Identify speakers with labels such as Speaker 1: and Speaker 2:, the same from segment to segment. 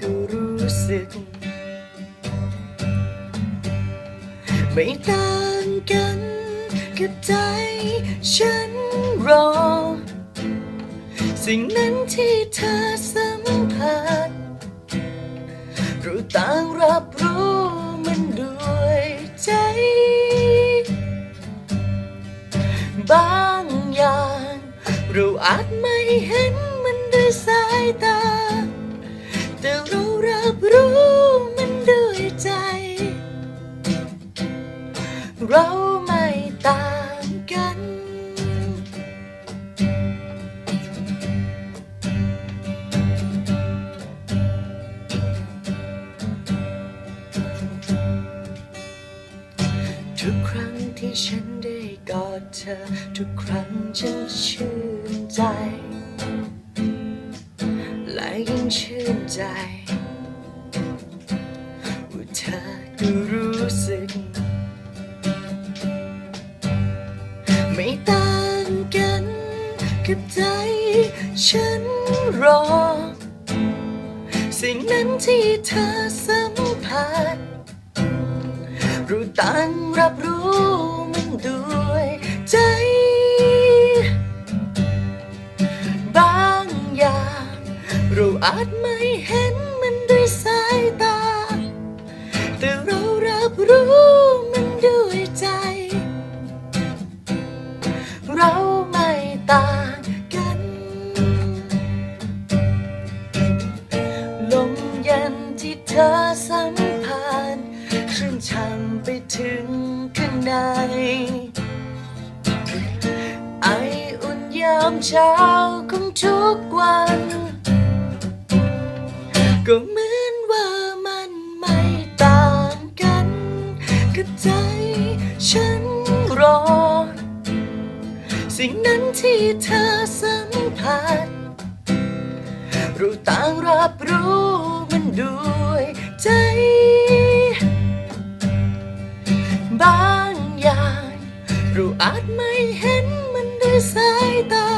Speaker 1: ก็รู้สึก ไม่ต่างกันกับใจฉันรอ สิ่งนั้นที่เธอสัมผัสเราต่างรับรู้มันด้วยใจ บางอย่างเราอาจไม่เห็นมันด้วยสายตา แต่เรารับรู้มันด้วยใจ เราไม่ต่างกัน ทุกครั้งที่ฉันได้กอดเธอ ทุกครั้งฉันชื่นใจ ใจว่าเธอก็รู้สึก ไม่ต่างกันกับใจฉันรอ สิ่งนั้นที่เธอสัมผัสเราต่างรับรู้มันด้วยใจบางอย่างเราอาจ ต่างกัน ลมเย็นที่เธอสัมผัสชื่นช่ำไปถึงข้างใน ไออุ่นยามเช้าของทุกวัน ก็เหมือนว่ามันไม่ต่างกันกับใจฉัน สิ่งนั้นที่เธอสัมผัสเราต่างรับรู้มันด้วยใจ บางอย่างเราอาจไม่เห็นมันด้วยสายตา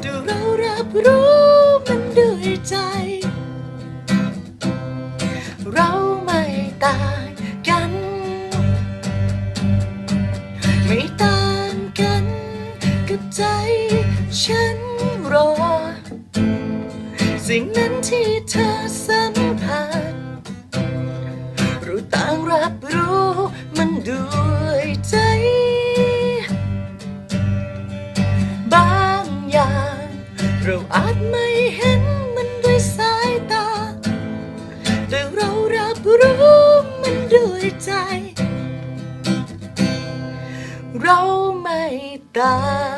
Speaker 1: แต่เรารับรู้มันด้วยใจ เราไม่ต่างกัน ไม่ต่าง ฉันรอ สิ่งนั้นที่เธอสัมผัสเราต่างรับรู้มันด้วยใจ บางอย่าง เราอาจไม่เห็นมันด้วยสายตา แต่เรารับรู้มันด้วยใจ เราไม่ตางกัน